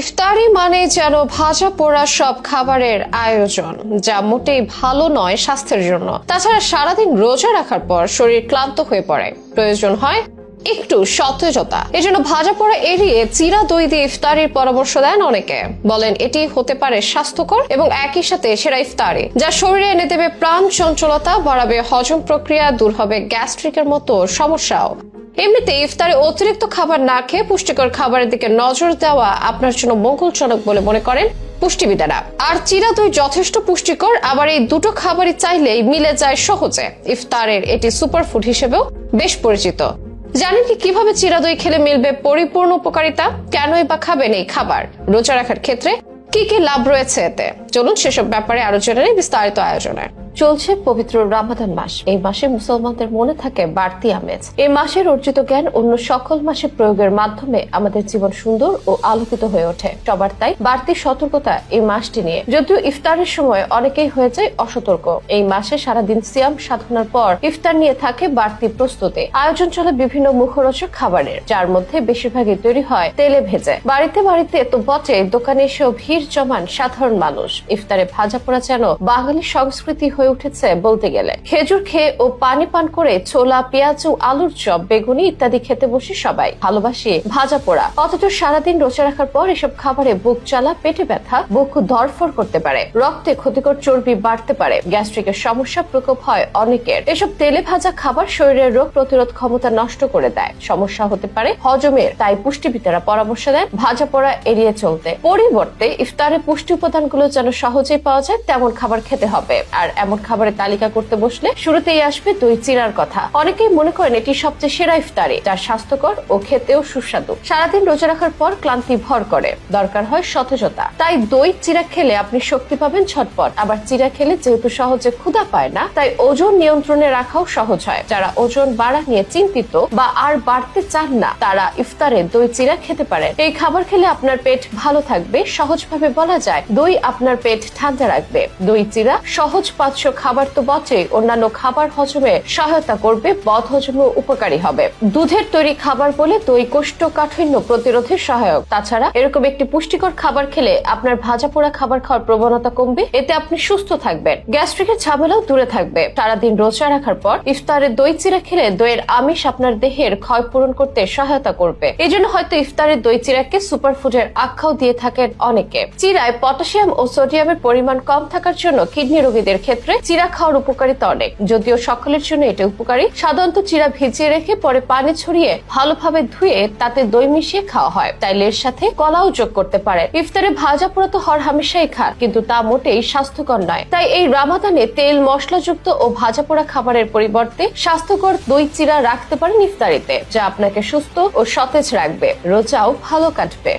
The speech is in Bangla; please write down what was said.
ইফতারি মানে যেন ভাজা পোড়া সব খাবারের আয়োজন, যা মোটেই ভালো নয় স্বাস্থ্যের জন্য। তাছাড়া সারাদিন রোজা রাখার পর শরীর ক্লান্ত হয়ে পড়ে। প্রয়োজন হয় একটু সতেজতা। এজন্য ভাজা পোড়া এড়িয়ে চিরা দই দিয়ে ইফতারির পরামর্শ দেন অনেকে। বলেন, এটি হতে পারে স্বাস্থ্যকর এবং একই সাথে সেরা ইফতারি, যা শরীরে এনে দেবে প্রাণ চঞ্চলতা, বাড়াবে হজম প্রক্রিয়া, দূর হবে গ্যাস্ট্রিকের মতো সমস্যাও। এমনিতে ইফতারে অতিরিক্ত খাবার না খেয়ে পুষ্টিকর খাবারের দিকে নজর দেওয়া আপনার জন্য মঙ্গলজনক বলে মনে করেন পুষ্টিবিদেরা আর চিরা দই যথেষ্ট পুষ্টিকর, আবার এই দুটো খাবারই চাইলেই মিলে যায় সহজে। ইফতারের এটি সুপারফুড হিসেবেও বেশ পরিচিত। জানেন কি কীভাবে চিরা দই খেলে মিলবে পরিপূর্ণ উপকারিতা? কেনই বা খাবেন এই খাবার? রোজা রাখার ক্ষেত্রে কি কি লাভ রয়েছে এতে? চলুন সেসব ব্যাপারে আরও জেনে বিস্তারিত আয়োজনে। চলছে পবিত্র রামাদান মাস। এই মাসে মুসলমানদের মনে থাকে বাড়তি আমেজ। এই মাসের অর্জিত জ্ঞান অন্য সকল মাসে প্রয়োগের মাধ্যমে আমাদের জীবন সুন্দর ও আলোকিত হয়ে ওঠে। সবার তাই বাড়তি সতর্কতা এই মাসটি নিয়ে। যদিও ইফতারের সময় অনেকেই হয়ে যায় অসতর্ক। এই মাসে সারাদিন সিয়াম সাধনার পর ইফতার নিয়ে থাকে বাড়তি প্রস্তুতি। আয়োজন চলে বিভিন্ন মুখরোচক খাবারের, যার মধ্যে বেশিরভাগই তৈরি হয় তেলে ভেজে। বাড়িতে বাড়িতে তো বটে, দোকানে এসেও ভিড় জমান সাধারণ মানুষ। ইফতারে ভাজা পোড়া যেন বাঙালি সংস্কৃতি হয়ে উঠেছে বলতে গেলে। খেজুর খেয়ে ও পানি পান করে ছোলা, পেঁয়াজ ও আলুর চপ, বেগুনি ইত্যাদি খেতে বসে সবাই। ভালোবাসি ভাজা পোড়া। অথচ সারাদিন রোজা রাখার পর এসব খাবারে বুক জ্বালা পেটে ব্যথা, বুক ধরফর করতে পারে। রক্তে ক্ষতিকর চর্বি বাড়তে পারে। গ্যাস্ট্রিকের সমস্যা প্রকোপ হয় অনেকের। এসব তেলে ভাজা খাবার শরীরের রোগ প্রতিরোধ ক্ষমতা নষ্ট করে দেয়। সমস্যা হতে পারে হজমের, তাই পুষ্টিবিদেরা পরামর্শ দেন ভাজা পোড়া এড়িয়ে চলতে। পরিবর্তে ইফতারে পুষ্টি উপাদানগুলো যেন সহজেই পাওয়া যায়, তেমন খাবার খেতে হবে। আর এমন খাবারের তালিকা করতে বসলে শুরুতেই আসবে দই চিরার কথা। অনেকেই মনে করেন এটি সবচেয়ে সেরা ইফতারি, যা স্বাস্থ্যকর ও খেতেও সুস্বাদু। সারাদিন রোজা রাখার পর ক্লান্তি ভর করে, দরকার হয় সতেজতা। তাই দই চিরা খেলে আপনি শক্তি পাবেন ঝটপট আবার চিরা খেলে যেহেতু সহজে ক্ষুধা পায় না, তাই ওজন নিয়ন্ত্রণে রাখাও সহজ হয়। যারা ওজন বাড়া নিয়ে চিন্তিত বা আর বাড়তে চান না, তারা ইফতারে দই চিরা খেতে পারে এই খাবার খেলে আপনার পেট ভালো থাকবে। সহজভাবে বলা যায়, দই আপনার পেট ঠান্ডা রাখবে। দই চিরা সহজ পাচ্য খাবার তো বটেই। অন্যান্য খাবার হজমে সহায়তা করবে, বদ হজমে উপকারী হবে। দুধের তৈরি খাবার বলে দই কোষ্ঠকাঠিন্য প্রতিরোধে সহায়ক। তাছাড়া এরকম একটি পুষ্টিকর খাবার খেলে আপনার ভাজা পোড়া খাবার খাওয়ার প্রবণতা কমবে, এতে আপনি সুস্থ থাকবেন। গ্যাস্ট্রিকের ঝামেলাও দূরে থাকবে। সারাদিন রোজা রাখার পর ইফতারে দই চিরা খেলে দইয়ের আমিষ আপনার দেহের ক্ষয় পূরণ করতে সহায়তা করবে। এই জন্য হয়তো ইফতারে দই চিরাকে সুপারফুডের আখ্যাও দিয়ে থাকেন অনেকে। চিরায় পটাশিয়াম ও সোডিয়ামের পরিমাণ কম থাকার জন্য কিডনি রোগীদের ক্ষেত্রে চিরা খাওয়ার উপকারিতা অনেক। যদিও সকলের জন্য এটা উপকারী, সাধারণত চিরা ভিজিয়ে রেখে পরে পানি ছড়িয়ে ভালোভাবে ধুয়ে তাতে দই মিশিয়ে খাওয়া হয়। তাই এর সাথে কলাও যোগ করতে পারে ইফতারে ভাজা পোড়া তো হর হামেশাই খান, কিন্তু তা মোটেই স্বাস্থ্যকর নয়। তাই এই রামাদানে তেল, মশলাযুক্ত ও ভাজা পোড়া খাবারের পরিবর্তে স্বাস্থ্যকর দই চিরা রাখতে পারেন ইফতারিতে, যা আপনাকে সুস্থ ও সতেজ রাখবে। রোজাও ভালো কাটবে।